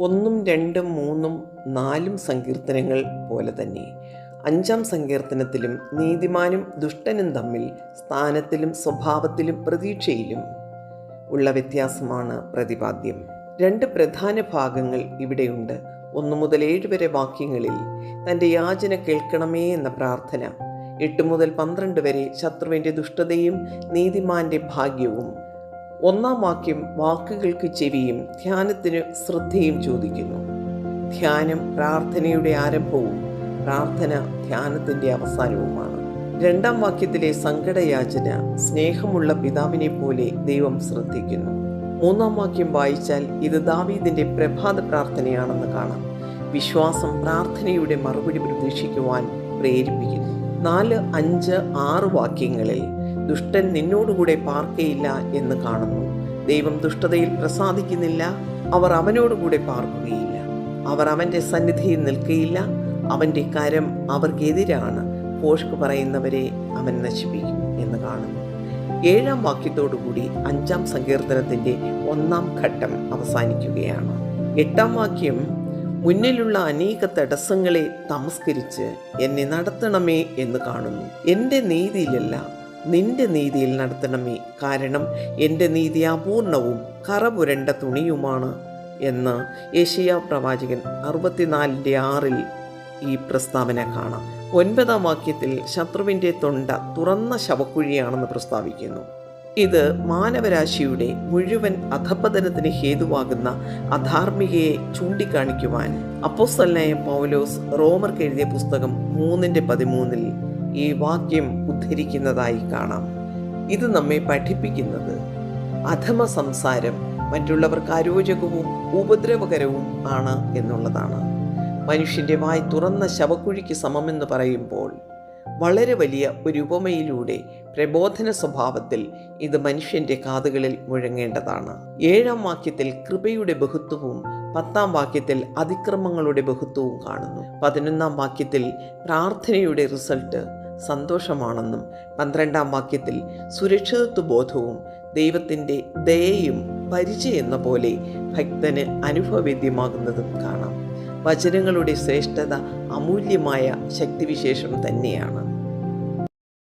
ഒന്നും രണ്ടും മൂന്നും നാലും സങ്കീർത്തനങ്ങൾ പോലെ തന്നെ. അഞ്ചാം സങ്കീർത്തനത്തിലും നീതിമാനും ദുഷ്ടനും തമ്മിൽ സ്ഥാനത്തിലും സ്വഭാവത്തിലും പ്രതീക്ഷയിലും ഉള്ള വ്യത്യാസമാണ് പ്രതിപാദ്യം. രണ്ട് പ്രധാന ഭാഗങ്ങൾ ഇവിടെയുണ്ട്. ഒന്നു മുതൽ ഏഴ് വരെ വാക്യങ്ങളിൽ തന്റെ യാചന കേൾക്കണമേ എന്ന പ്രാർത്ഥന. എട്ട് മുതൽ പന്ത്രണ്ട് വരെ ശത്രുവിന്റെ ദുഷ്ടതയും നീതിമാന്റെ ഭാഗ്യവും. ഒന്നാം വാക്യം വാക്കുകൾക്ക് ചെവിയും ധ്യാനത്തിന് ശ്രദ്ധയും ചോദിക്കുന്നു. ധ്യാനം പ്രാർത്ഥനയുടെ ആരംഭവും പ്രാർത്ഥന ധ്യാനത്തിന്റെ അവസാനവുമാണ്. രണ്ടാം വാക്യത്തിലെ സങ്കടയാചന സ്നേഹമുള്ള പിതാവിനെ പോലെ ദൈവം ശ്രദ്ധിക്കുന്നു. മൂന്നാം വാക്യം വായിച്ചാൽ ഇത് ദാവീദിന്റെ പ്രഭാത പ്രാർത്ഥനയാണെന്ന് കാണാം. വിശ്വാസം പ്രാർത്ഥനയുടെ മറുപടി പ്രതീക്ഷിക്കുവാൻ പ്രേരിപ്പിക്കുന്നു. നാല് അഞ്ച് ആറ് വാക്യങ്ങളിൽ ദുഷ്ടൻ നിന്നോടുകൂടെ പാർക്കയില്ല എന്ന് കാണുന്നു. ദൈവം ദുഷ്ടതയിൽ പ്രസാദിക്കുന്നില്ല. അവർ അവനോടുകൂടെ പാർക്കുകയില്ല. അവർ അവന്റെ സന്നിധിയിൽ നിൽക്കുകയില്ല അവന്റെ കരം അവർക്കെതിരാണ്. പോഷ്ക് പറയുന്നവരെ അവൻ നശിപ്പിക്കും എന്ന് കാണുന്നു. ഏഴാം വാക്യത്തോടുകൂടി അഞ്ചാം സങ്കീർത്തനത്തിന്റെ ഒന്നാം ഘട്ടം അവസാനിക്കുകയാണ്. എട്ടാം വാക്യം മുന്നിലുള്ള അനേക തടസ്സങ്ങളെ തമസ്കരിച്ച് എന്നെ നടത്തണമേ എന്ന് കാണുന്നു. എന്റെ നീതിയിലല്ല നിന്റെ നീതിയിൽ നടത്തണമേ. കാരണം എന്റെ നീതി അപൂർണവും കറപുരണ്ട തുണിയുമാണ് എന്ന് യേശയ്യ പ്രവാചകൻ അറുപത്തിനാലിന്റെ ആറിൽ ഈ പ്രസ്താവന കാണാം. ഒൻപതാം വാക്യത്തിൽ ശത്രുവിന്റെ തൊണ്ട തുറന്ന ശവക്കുഴിയാണെന്ന് പ്രസ്താവിക്കുന്നു. ഇത് മാനവരാശിയുടെ മുഴുവൻ അധപതനത്തിന് ഹേതുവാകുന്ന അധാർമികയെ ചൂണ്ടിക്കാണിക്കുവാൻ അപ്പോസ്തലനായ പൗലോസ് റോമർക്ക് എഴുതിയ പുസ്തകം മൂന്നിന്റെ പതിമൂന്നിൽ ഈ വാക്യം ഉദ്ധരിക്കുന്നതായി കാണാം. ഇത് നമ്മെ പഠിപ്പിക്കുന്നത് അധമ സംസാരം മറ്റുള്ളവർക്ക് അരോചകവും ഉപദ്രവകരവും ആണ് എന്നുള്ളതാണ്. മനുഷ്യന്റെ വായ് തുറന്ന ശവക്കുഴിക്ക് സമമെന്ന് പറയുമ്പോൾ വളരെ വലിയ ഒരു ഉപമയിലൂടെ പ്രബോധന സ്വഭാവത്തിൽ ഇത് മനുഷ്യന്റെ കാതുകളിൽ മുഴങ്ങേണ്ടതാണ്. ഏഴാം വാക്യത്തിൽ കൃപയുടെ ബഹുത്വവും പത്താം വാക്യത്തിൽ അതിക്രമങ്ങളുടെ ബഹുത്വവും കാണുന്നു. പതിനൊന്നാം വാക്യത്തിൽ പ്രാർത്ഥനയുടെ റിസൾട്ട് സന്തോഷമാണെന്നും പന്ത്രണ്ടാം വാക്യത്തിൽ സുരക്ഷിതത്വബോധവും ദൈവത്തിന്റെ ദയയും പരിചയം എന്ന പോലെ ഭക്തന് അനുഭവവേദ്യമാകുന്നതും കാണാം. വചനങ്ങളുടെ ശ്രേഷ്ഠത അമൂല്യമായ ശക്തിവിശേഷം തന്നെയാണ്.